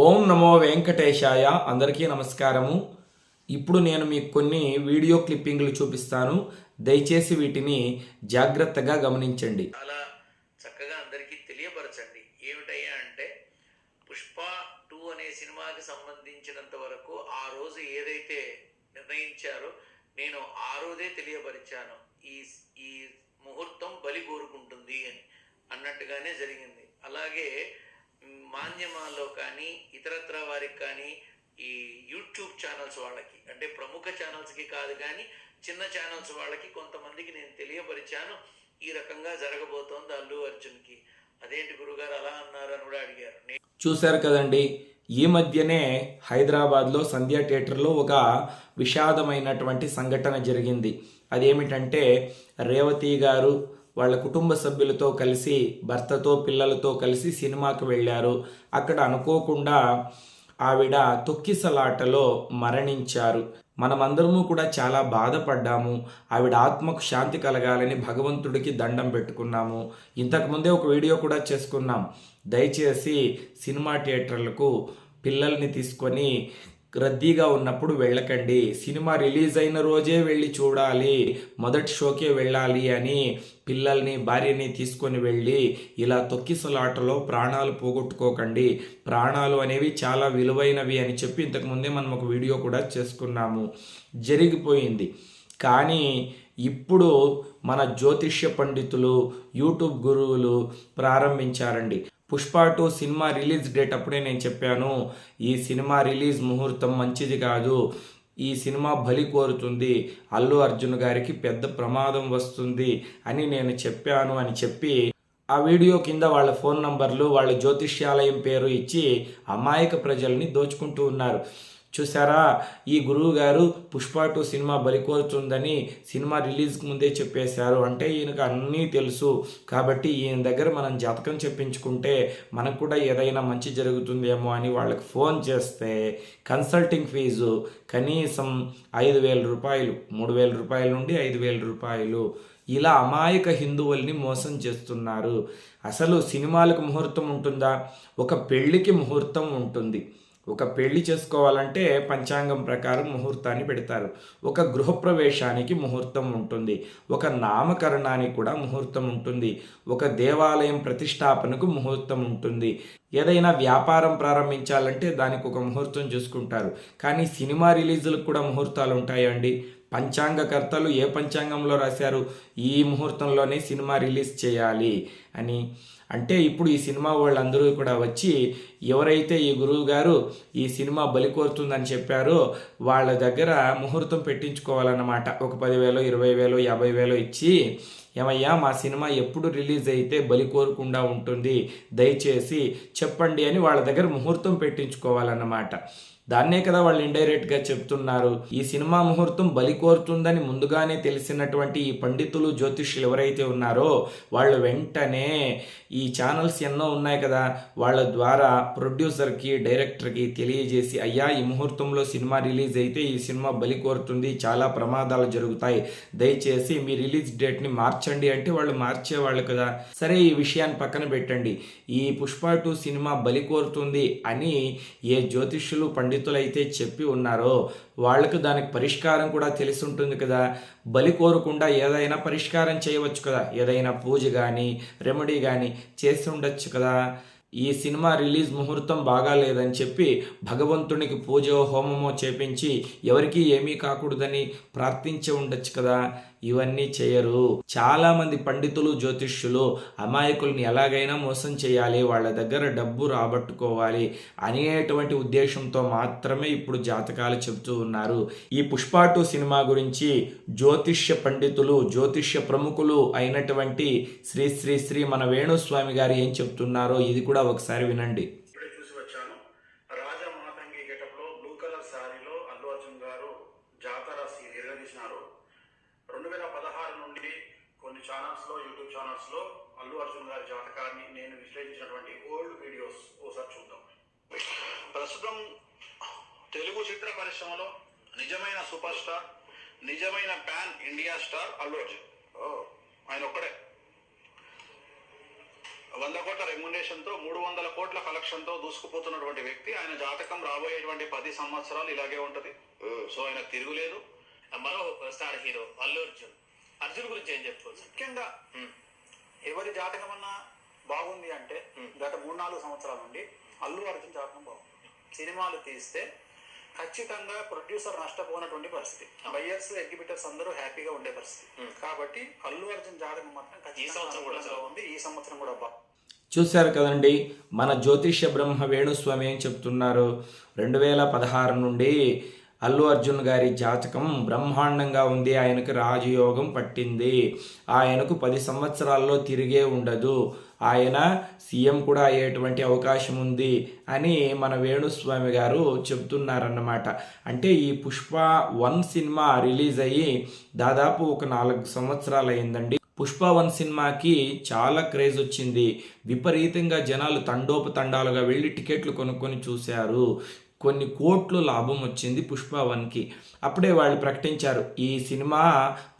ఓం నమో వెంకటేశాయ. అందరికీ నమస్కారము. ఇప్పుడు నేను మీకు కొన్ని వీడియో క్లిప్పింగ్లు చూపిస్తాను. దయచేసి వీటిని జాగ్రత్తగా గమనించండి. చాలా చక్కగా అందరికీ తెలియపరచండి. ఏమిటయ్యా అంటే పుష్ప టూ అనే సినిమాకి సంబంధించినంత వరకు ఆ రోజు ఏదైతే నిర్ణయించారో నేను ఆ రోజే తెలియపరిచాను. ఈ ఈ ముహూర్తం బలి కోరుకుంటుంది అని అన్నట్టుగానే జరిగింది. అలాగే మాధ్యమాల్లో కానీ ఇతరత్ర వారికి కానీ ఈ యూట్యూబ్ ఛానల్స్ వాళ్ళకి అంటే ప్రముఖ ఛానల్స్కి కాదు కానీ చిన్న ఛానల్స్ వాళ్ళకి కొంతమందికి నేను తెలియపరిచాను. ఈ రకంగా జరగబోతోంది అల్లు అర్జున్కి. అదేంటి గురుగారు అలా అన్నారు అని కూడా అడిగారు. చూశారు కదండి ఈ మధ్యనే హైదరాబాద్లో సంధ్యా థియేటర్లో ఒక విషాదమైనటువంటి సంఘటన జరిగింది. అదేమిటంటే రేవతి గారు వాళ్ళ కుటుంబ సభ్యులతో కలిసి భర్తతో పిల్లలతో కలిసి సినిమాకి వెళ్ళారు. అక్కడ అనుకోకుండా ఆవిడ తొక్కిసలాటలో మరణించారు. మనమందరము కూడా చాలా బాధపడ్డాము. ఆవిడ ఆత్మకు శాంతి కలగాలని భగవంతుడికి దండం పెట్టుకున్నాము. ఇంతకుముందే ఒక వీడియో కూడా చేసుకున్నాం. దయచేసి సినిమా థియేటర్లకు పిల్లల్ని తీసుకొని రద్దీగా ఉన్నప్పుడు వెళ్ళకండి. సినిమా రిలీజ్ అయిన రోజే వెళ్ళి చూడాలి. మొదటి షోకే వెళ్ళాలి అని పిల్లల్ని భార్యని తీసుకొని వెళ్ళి ఇలా తొక్కిసలాటలో ప్రాణాలు పోగొట్టుకోకండి. ప్రాణాలు అనేవి చాలా విలువైనవి అని చెప్పి ఇంతకుముందే మనం ఒక వీడియో కూడా చేసుకున్నాము. జరిగిపోయింది. కానీ ఇప్పుడు మన జ్యోతిష్య పండితులు యూట్యూబ్ గురువులు ప్రారంభించారండి. Pushpa two cinema release date అప్పుడే నేను చెప్పాను. ఈ సినిమా రిలీజ్ ముహూర్తం మంచిది కాదు. ఈ సినిమా బలి కోరుతుంది. అల్లు అర్జున్ గారికి పెద్ద ప్రమాదం వస్తుంది అని నేను చెప్పాను అని చెప్పి ఆ వీడియో కింద వాళ్ళ ఫోన్ నంబర్లు వాళ్ళ జ్యోతిష్యాలయం పేరు ఇచ్చి అమాయక ప్రజల్ని దోచుకుంటూ ఉన్నారు. చూసారా ఈ గురువు గారు పుష్ప టూ సినిమా బలికోరుతుందని సినిమా రిలీజ్కి ముందే చెప్పేశారు. అంటే ఈయనకు అన్నీ తెలుసు. కాబట్టి ఈయన దగ్గర మనం జాతకం చెప్పించుకుంటే మనకు కూడా ఏదైనా మంచి జరుగుతుందేమో అని వాళ్ళకి ఫోన్ చేస్తే కన్సల్టింగ్ ఫీజు కనీసం ఐదు వేల రూపాయలు మూడు వేల రూపాయల నుండి ఐదు వేల రూపాయలు. ఇలా అమాయక హిందువుల్ని మోసం చేస్తున్నారు. అసలు సినిమాలకు ముహూర్తం ఉంటుందా? ఒక పెళ్ళికి ముహూర్తం ఉంటుంది. ఒక పెళ్ళి చేసుకోవాలంటే పంచాంగం ప్రకారం ముహూర్తాన్ని పెడతారు. ఒక గృహప్రవేశానికి ముహూర్తం ఉంటుంది. ఒక నామకరణానికి కూడా ముహూర్తం ఉంటుంది. ఒక దేవాలయం ప్రతిష్టాపనకు ముహూర్తం ఉంటుంది. ఏదైనా వ్యాపారం ప్రారంభించాలంటే దానికి ఒక ముహూర్తం చూసుకుంటారు. కానీ సినిమా రిలీజులకు కూడా ముహూర్తాలు ఉంటాయండి. పంచాంగకర్తలు ఏ పంచాంగంలో రాశారు? ఈ ముహూర్తంలోనే సినిమా రిలీజ్ చేయాలి అని. అంటే ఇప్పుడు ఈ సినిమా వాళ్ళందరూ కూడా వచ్చి ఎవరైతే ఈ గురువు గారు ఈ సినిమా బలి కోరుతుందని చెప్పారో వాళ్ళ దగ్గర ముహూర్తం పెట్టించుకోవాలన్నమాట. ఒక పదివేలు ఇరవై వేలు యాభై వేలు ఇచ్చి ఏమయ్యా మా సినిమా ఎప్పుడు రిలీజ్ అయితే బలి కోరకుండా ఉంటుంది? దయచేసి చెప్పండి అని వాళ్ళ దగ్గర ముహూర్తం పెట్టించుకోవాలన్నమాట. దాన్నే కదా వాళ్ళు ఇండైరెక్ట్గా చెప్తున్నారు. ఈ సినిమా ముహూర్తం బలి కోరుతుందని ముందుగానే తెలిసినటువంటి ఈ పండితులు జ్యోతిష్యులు ఎవరైతే ఉన్నారో వాళ్ళు వెంటనే ఈ ఛానల్స్ ఎన్నో ఉన్నాయి కదా వాళ్ళ ద్వారా ప్రొడ్యూసర్కి డైరెక్టర్కి తెలియజేసి అయ్యా ఈ ముహూర్తంలో సినిమా రిలీజ్ అయితే ఈ సినిమా బలి కోరుతుంది చాలా ప్రమాదాలు జరుగుతాయి. దయచేసి మీ రిలీజ్ డేట్ని మార్చండి అంటే వాళ్ళు మార్చేవాళ్ళు కదా. సరే ఈ విషయాన్ని పక్కన పెట్టండి. ఈ పుష్ప టూ సినిమా బలి కోరుతుంది అని ఏ జ్యోతిష్యులు పండితులైతే చెప్పి ఉన్నారో వాళ్ళకు దానికి పరిష్కారం కూడా తెలిసి ఉంటుంది కదా. బలి కోరకుండా ఏదైనా పరిష్కారం చేయవచ్చు కదా. ఏదైనా పూజ కానీ రెమెడీ కానీ చేసి ఉండొచ్చు కదా. ఈ సినిమా రిలీజ్ ముహూర్తం బాగాలేదని చెప్పి భగవంతునికి పూజో హోమమో చేపించి ఎవరికీ ఏమీ కాకూడదని ప్రార్థించి ఉండొచ్చు కదా. ఇవన్నీ చేయరు. చాలా మంది పండితులు జ్యోతిష్యులు అమాయకుల్ని ఎలాగైనా మోసం చేయాలి వాళ్ళ దగ్గర డబ్బు రాబట్టుకోవాలి అనేటువంటి ఉద్దేశంతో మాత్రమే ఇప్పుడు జాతకాలు చెబుతూ ఉన్నారు. ఈ పుష్పాటు టూ సినిమా గురించి జ్యోతిష్య పండితులు జ్యోతిష్య ప్రముఖులు అయినటువంటి శ్రీ శ్రీ శ్రీ మన వేణుస్వామి గారు ఏం చెప్తున్నారో ఇది కూడా ఒకసారి వినండి. ఛానల్స్లో యూట్యూబ్ ఛానల్స్లో అల్లు అర్జున్ గారి జాతకాన్ని నేను విశ్లేషించినటువంటి ఓల్డ్ వీడియోస్ ఓసారి చూద్దాం. ప్రస్తుతం తెలుగు చిత్ర పరిశ్రమలో నిజమైన సూపర్ స్టార్ నిజమైన pan India star Allu Arjun. ఆయన ఒక్కడే. వంద కోట్ల రెమ్యునేషన్తో మూడు వందల కోట్ల కలెక్షన్తో దూసుకుపోతున్నటువంటి వ్యక్తి. ఆయన జాతకం రాబోయేటువంటి పది సంవత్సరాలు ఇలాగే ఉంటది. సో ఆయన తిరుగులేదు. మరో స్టార్ హీరో అల్లు అర్జున్. అర్జున్ గురించి ఏం చెప్పుకోవచ్చు? ముఖ్యంగా ఎవరి జాతకం అన్నా బాగుంది అంటే గత మూడు నాలుగు సంవత్సరాల నుండి అల్లు అర్జున్ జాతకం బాగుంది. సినిమాలు తీస్తే ఖచ్చితంగా ప్రొడ్యూసర్ నష్టపోయినటువంటి పరిస్థితి. బయ్యర్స్ ఎగ్జిబిటర్స్ అందరూ హ్యాపీగా ఉండే పరిస్థితి. కాబట్టి అల్లు అర్జున్ జాతకం మాత్రం ఖచ్చితంగా సంవత్సరం కూడా ఉంది ఈ సంవత్సరం కూడా బాగుంది. చూశారు కదండి మన జ్యోతిష్య బ్రహ్మ వేణుస్వామి ఏం చెప్తున్నారు? రెండు వేల పదహారు నుండి అల్లు అర్జున్ గారి జాతకం బ్రహ్మాండంగా ఉంది. ఆయనకు రాజయోగం పట్టింది. ఆయనకు పది సంవత్సరాల్లో తిరిగే ఉండదు. ఆయన సీఎం కూడా అయ్యేటువంటి అవకాశం ఉంది అని మన వేణుస్వామి గారు చెప్తున్నారన్నమాట అంటే ఈ పుష్ప వన్ సినిమా రిలీజ్ అయ్యి దాదాపు ఒక నాలుగు సంవత్సరాలు అయిందండి పుష్ప వన్ సినిమాకి చాలా క్రేజ్ వచ్చింది. విపరీతంగా జనాలు తండోపతండాలుగా వెళ్ళి టికెట్లు కొనుక్కొని చూశారు. కొన్ని కోట్లు లాభం వచ్చింది పుష్ప వన్కి. అప్పుడే వాళ్ళు ప్రకటించారు ఈ సినిమా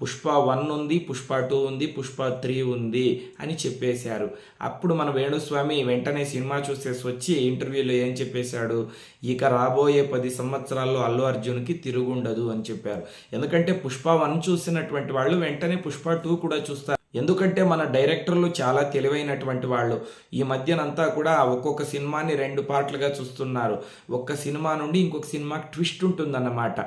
పుష్ప వన్ ఉంది పుష్ప టూ ఉంది పుష్ప త్రీ ఉంది అని చెప్పేశారు. అప్పుడు మన వేణుస్వామి వెంటనే సినిమా చూసేసి వచ్చి ఇంటర్వ్యూలో ఏం చెప్పేశాడు? ఇక రాబోయే పది సంవత్సరాల్లో అల్లు అర్జున్కి తిరుగుండదు అని చెప్పారు. ఎందుకంటే పుష్ప వన్ చూసినటువంటి వాళ్ళు వెంటనే పుష్ప టూ కూడా చూస్తారు. ఎందుకంటే మన డైరెక్టర్లు చాలా తెలివైనటువంటి వాళ్ళు. ఈ మధ్యనంతా కూడా ఒక్కొక్క సినిమాని రెండు పార్ట్లుగా చూస్తున్నారు. ఒక్క సినిమా నుండి ఇంకొక సినిమాకి ట్విస్ట్ ఉంటుందన్నమాట.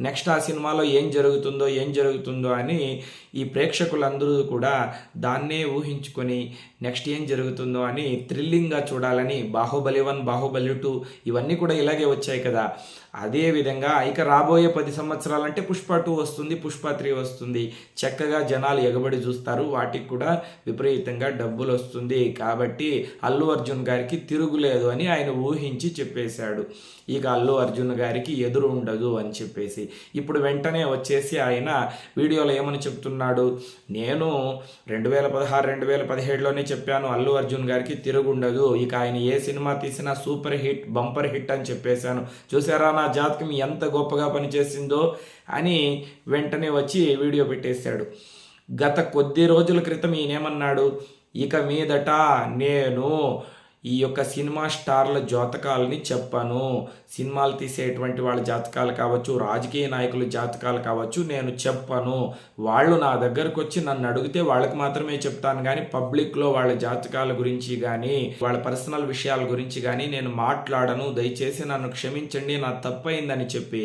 నెక్స్ట్ ఆ సినిమాలో ఏం జరుగుతుందో ఏం జరుగుతుందో అని ఈ ప్రేక్షకులందరూ కూడా దాన్నే ఊహించుకొని నెక్స్ట్ ఏం జరుగుతుందో అని థ్రిల్లింగ్గా చూడాలని బాహుబలి వన్ బాహుబలి టూ ఇవన్నీ కూడా ఇలాగే వచ్చాయి కదా. అదే విధంగా ఇక రాబోయే పది సంవత్సరాలంటే పుష్ప టూ వస్తుంది పుష్ప త్రీ వస్తుంది. చక్కగా జనాలు ఎగబడి చూస్తారు వాటికి కూడా విపరీతంగా డబ్బులు వస్తుంది. కాబట్టి అల్లు అర్జున్ గారికి తిరుగులేదు అని ఆయన ఊహించి చెప్పేశాడు. ఇక అల్లు అర్జున్ గారికి ఎదురు ఉండదు అని చెప్పేసి. ఇప్పుడు వెంటనే వచ్చేసి ఆయన వీడియోలో ఏమని చెప్తున్నాడు? నేను రెండు వేల పదహారు రెండు వేల పదిహేడులోనే చెప్పాను అల్లు అర్జున్ గారికి తిరుగుండదు. ఇక ఆయన ఏ సినిమా తీసినా సూపర్ హిట్ బంపర్ హిట్ అని చెప్పేశాను. చూసారా నా జాతకం ఎంత గొప్పగా పనిచేసిందో అని వెంటనే వచ్చి వీడియో పెట్టేశాడు. గత కొద్ది రోజుల క్రితం ఈయనేమన్నాడు? ఇక మీదట నేను ఈ యొక్క సినిమా స్టార్ల జాతకాలని చెప్పను. సినిమాలు తీసేటువంటి వాళ్ళ జాతకాలు కావచ్చు రాజకీయ నాయకుల జాతకాలు కావచ్చు నేను చెప్పను. వాళ్ళు నా దగ్గరకు వచ్చి నన్ను అడిగితే వాళ్ళకి మాత్రమే చెప్తాను కానీ పబ్లిక్లో వాళ్ళ జాతకాల గురించి కానీ వాళ్ళ పర్సనల్ విషయాల గురించి కానీ నేను మాట్లాడను. దయచేసి నన్ను క్షమించండి నా తప్పైందని చెప్పి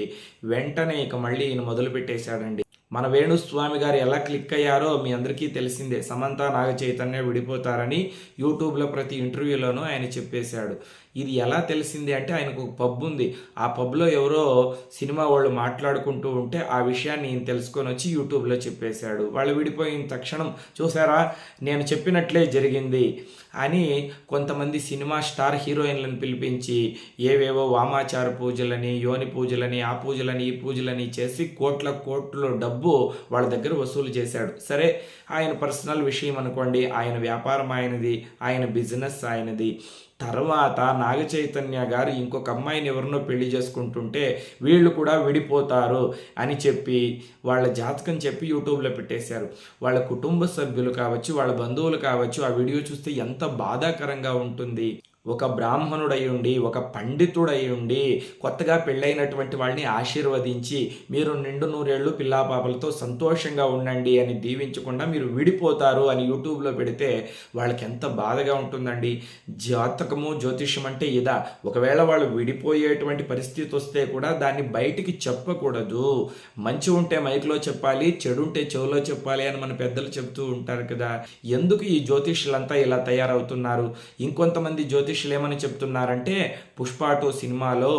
వెంటనే ఇక మళ్ళీ ఈయన మొదలు పెట్టేశాడండి మన వేణుస్వామి గారు ఎలా క్లిక్ అయ్యారో మీ అందరికీ తెలిసిందే. సమంత నాగ చైతన్య విడిపోతారని యూట్యూబ్లో ప్రతి ఇంటర్వ్యూలోనూ ఆయన చెప్పేశాడు. ఇది ఎలా తెలిసింది అంటే ఆయనకు ఒక పబ్ ఉంది. ఆ పబ్లో ఎవరో సినిమా వాళ్ళు మాట్లాడుకుంటూ ఉంటే ఆ విషయాన్ని ఈయన తెలుసుకొని వచ్చి యూట్యూబ్లో చెప్పేశాడు. వాళ్ళు విడిపోయిన తక్షణం చూసారా నేను చెప్పినట్లే జరిగింది అని కొంతమంది సినిమా స్టార్ హీరోయిన్లను పిలిపించి ఏవేవో వామాచార పూజలని యోని పూజలని ఆ పూజలని ఈ పూజలని చేసి కోట్ల కోట్ల డబ్బు వాళ్ళ దగ్గర వసూలు చేశాడు. సరే ఆయన పర్సనల్ విషయం అనుకోండి. ఆయన వ్యాపారం ఆయనది ఆయన బిజినెస్ ఆయనది. తర్వాత నాగ చైతన్య గారు ఇంకొక అమ్మాయిని ఎవరినో పెళ్ళి చేసుకుంటుంటే వీళ్ళు కూడా విడిపోతారు అని చెప్పి వాళ్ళ జాతకం చెప్పి యూట్యూబ్లో పెట్టేశారు. వాళ్ళ కుటుంబ సభ్యులు కావచ్చు వాళ్ళ బంధువులు కావచ్చు ఆ వీడియో చూస్తే ఎంత బాధాకరంగా ఉంటుంది. ఒక బ్రాహ్మణుడయ్యుండి ఒక పండితుడయ్యుండి కొత్తగా పెళ్ళైనటువంటి వాళ్ళని ఆశీర్వదించి మీరు నిండు నూరేళ్ళు పిల్లాపాపలతో సంతోషంగా ఉండండి అని దీవించకుండా మీరు విడిపోతారు అని యూట్యూబ్లో పెడితే వాళ్ళకి ఎంత బాధగా ఉంటుందండి. జాతకము జ్యోతిష్యం అంటే ఇదా. ఒకవేళ వాళ్ళు విడిపోయేటువంటి పరిస్థితి వస్తే కూడా దాన్ని బయటికి చెప్పకూడదు. మంచి ఉంటే మైక్లో చెప్పాలి చెడు ఉంటే చెవులో చెప్పాలి అని మన పెద్దలు చెప్తూ ఉంటారు కదా. ఎందుకు ఈ జ్యోతిష్యులంతా ఇలా తయారవుతున్నారు? ఇంకొంతమంది జ్యోతిష్యులు ఏమని చెప్తున్నారంటే పుష్ప టూ సినిమాలో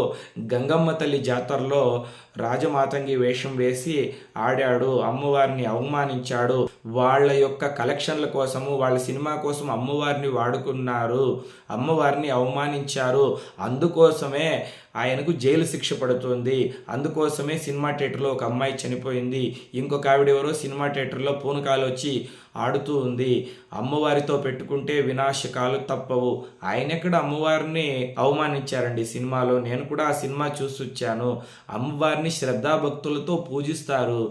గంగమ్మ తల్లి జాతరలో రాజమాతంగి వేషం వేసి ఆడాడు అమ్మవారిని అవమానించాడు. వాళ్ళ యొక్క కలెక్షన్ల కోసము వాళ్ళ సినిమా కోసం అమ్మవారిని వాడుకున్నారు. అమ్మవారిని అవమానించారు. అందుకోసమే ఆయనకు జైలు శిక్ష పడుతుంది. అందుకోసమే సినిమా థియేటర్లో ఒక అమ్మాయి చనిపోయింది. ఇంకొక ఆవిడ ఎవరో సినిమా థియేటర్లో పూనకాలు వచ్చి ఆడుతూ ఉంది. అమ్మవారితో పెట్టుకుంటే వినాశకాలు తప్పవు. ఆయన ఎక్కడ అమ్మవారిని అవమానించారండి సినిమాలో? నేను కూడా ఆ సినిమా చూసి వచ్చాను అమ్మవారిని శ్రద్ధాభక్తులతో పూజిస్తారు.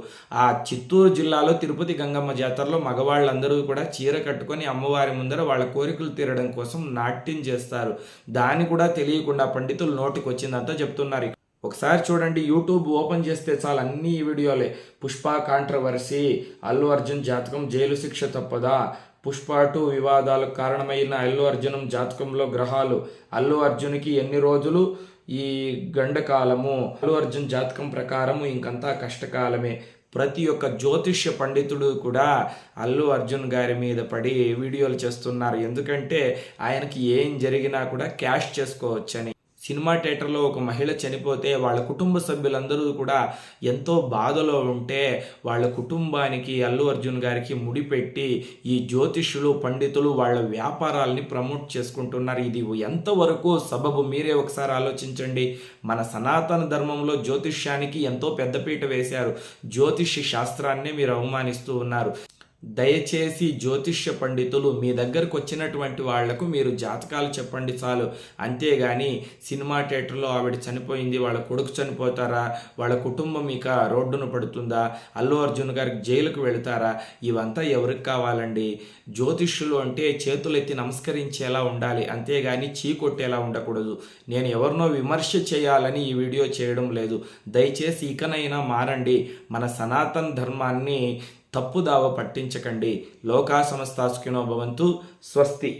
ఆ చిత్తూరు జిల్లాలో తిరుపతి గంగమ్మ జాతరలో మగవాళ్ళందరూ కూడా చీర కట్టుకొని అమ్మవారి ముందర వాళ్ళ కోరికలు తీరడం కోసం నాట్యం చేస్తారు. దాని కూడా తెలియకుండా పండితులు నోటికి వచ్చిందంతా చెప్తున్నారు. ఒకసారి చూడండి యూట్యూబ్ ఓపెన్ చేస్తే చాలు అన్ని వీడియోలే. పుష్ప కాంట్రవర్సీ అల్లు అర్జున్ జాతకం జైలు శిక్ష తప్పదా? పుష్ప టూ వివాదాలకు కారణమైన అల్లు అర్జునం జాతకంలో గ్రహాలు. అల్లు అర్జున్కి ఎన్ని రోజులు? ఈ గండకాలము అల్లు అర్జున్ జాతకం ప్రకారము ఇంకంతా కష్టకాలమే. ప్రతి ఒక్క జ్యోతిష్య పండితుడు కూడా అల్లు అర్జున్ గారి మీద పడి వీడియోలు చేస్తున్నారు. ఎందుకంటే ఆయనకి ఏం జరిగినా కూడా క్యాష్ చేసుకోవచ్చని. సినిమా థియేటర్లో ఒక మహిళ చనిపోతే వాళ్ళ కుటుంబ సభ్యులందరూ కూడా ఎంతో బాధలో ఉంటే వాళ్ళ కుటుంబానికి అల్లు అర్జున్ గారికి ముడిపెట్టి ఈ జ్యోతిష్యులు పండితులు వాళ్ళ వ్యాపారాల్ని ప్రమోట్ చేసుకుంటున్నారు. ఇది ఎంతవరకు సబబు? మీరే ఒకసారి ఆలోచించండి. మన సనాతన ధర్మంలో జ్యోతిష్యానికి ఎంతో పెద్దపీట వేశారు. జ్యోతిష్య శాస్త్రాన్నే మీరు అవమానిస్తూ ఉన్నారు. దయచేసి జ్యోతిష్య పండితులు మీ దగ్గరకు వచ్చినటువంటి వాళ్ళకు మీరు జాతకాలు చెప్పండి చాలు. అంతేగాని సినిమా థియేటర్లో ఆవిడ చనిపోయింది వాళ్ళ కొడుకు చనిపోతారా వాళ్ళ కుటుంబం ఇక రోడ్డున పడుతుందా అల్లు అర్జున్ గారికి జైలుకు వెళతారా ఇవంతా ఎవరికి కావాలండి? జ్యోతిష్యులు అంటే చేతులెత్తి నమస్కరించేలా ఉండాలి అంతేగాని చీ కొట్టేలా ఉండకూడదు. నేను ఎవరినో విమర్శ చేయాలని ఈ వీడియో చేయడం లేదు. దయచేసి ఇకనైనా మారండి. మన సనాతన ధర్మాన్ని తప్పుదావ పట్టించకండి. లోకా సమస్తాసుకినో భవంతు స్వస్తి.